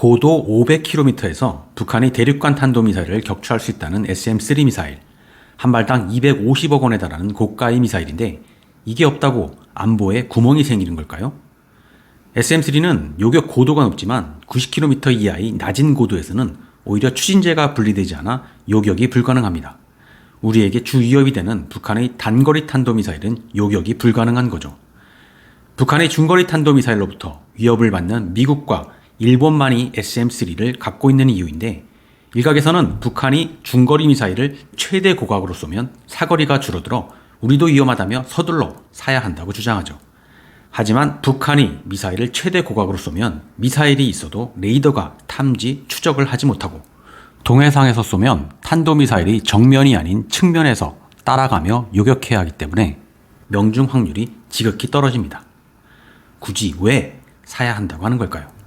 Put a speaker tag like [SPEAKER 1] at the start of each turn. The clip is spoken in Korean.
[SPEAKER 1] 고도 500km에서 북한이 대륙간 탄도미사일을 격추할 수 있다는 SM-3 미사일. 한 발당 250억 원에 달하는 고가의 미사일인데 이게 없다고 안보에 구멍이 생기는 걸까요? SM-3는 요격 고도가 높지만 90km 이하의 낮은 고도에서는 오히려 추진제가 분리되지 않아 요격이 불가능합니다. 우리에게 주 위협이 되는 북한의 단거리 탄도미사일은 요격이 불가능한 거죠. 북한의 중거리 탄도미사일로부터 위협을 받는 미국과 일본만이 SM-3를 갖고 있는 이유인데 일각에서는 북한이 중거리 미사일을 최대 고각으로 쏘면 사거리가 줄어들어 우리도 위험하다며 서둘러 사야 한다고 주장하죠. 하지만 북한이 미사일을 최대 고각으로 쏘면 미사일이 있어도 레이더가 탐지, 추적을 하지 못하고 동해상에서 쏘면 탄도미사일이 정면이 아닌 측면에서 따라가며 요격해야 하기 때문에 명중 확률이 지극히 떨어집니다. 굳이 왜 사야 한다고 하는 걸까요?